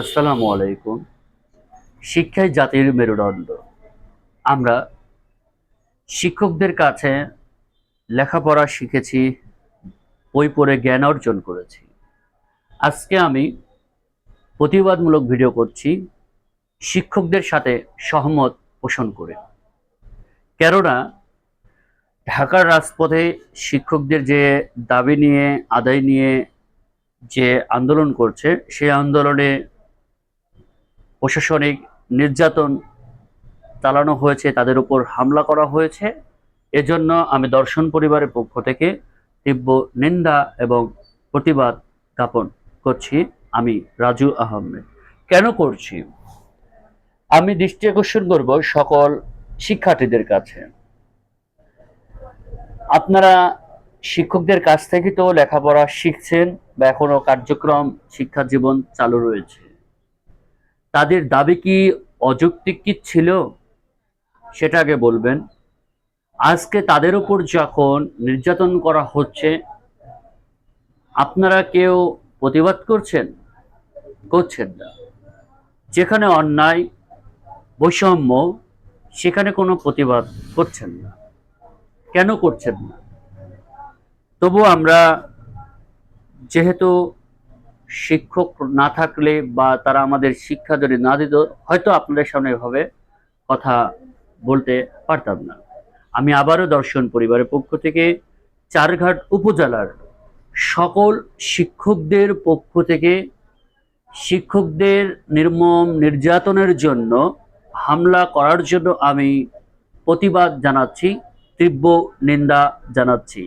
আসসালামু আলাইকুম। শিক্ষাই জাতির মেরুদণ্ড। আমরা শিক্ষকদের কাছে লেখাপড়া শিখেছি, বই পড়ে জ্ঞান অর্জন করেছি। আজকে আমি প্রতিবাদমূলক ভিডিও করছি শিক্ষকদের সাথে সহমত পোষণ করে। কেননা, ঢাকার রাজপথে শিক্ষকদের যে দাবি নিয়ে, আদায় নিয়ে যে আন্দোলন করছে, সেই আন্দোলনে প্রশাসনিক নির্যাতন চালানো হয়েছে, তাদের উপর হামলা করা হয়েছে। এজন্য আমি দর্শন পরিবারের পক্ষ থেকে তীব্র নিন্দা এবং প্রতিবাদ জ্ঞাপন করছি আমি রাজু আহমেদ। কেন করছি? আমি দৃষ্টি আকর্ষণ করব সকল শিক্ষার্থীদের কাছে। আপনারা শিক্ষকদের কাছ থেকে তো লেখাপড়া শিখছেন বা এখনও কার্যক্রম, শিক্ষা জীবন চালু রয়েছে। তাদের দাবি কি অযৌক্তিক কি ছিল? সেটা আগে বলবেন। আজকে তাদের উপর যখন নির্যাতন করা হচ্ছে, আপনারা কেউ প্রতিবাদ করছেন? করছেন না। যেখানে অন্যায়, বৈষম্য, সেখানে কোনো প্রতিবাদ করছেন না। কেন করছেন না? তবু আমরা যেহেতু শিক্ষক না থাকলে বা তারা আমাদের শিক্ষা যদি না দিত, হয়তো আপনাদের সামনে এভাবে কথা বলতে পারতাম না। আমি আবারও দর্শন পরিবারের পক্ষ থেকে চারঘাট উপজেলার সকল শিক্ষকদের পক্ষ থেকে শিক্ষকদের নির্মম নির্যাতনের জন্য হামলা করার জন্য আমি প্রতিবাদ জানাচ্ছি, তীব্র নিন্দা জানাচ্ছি।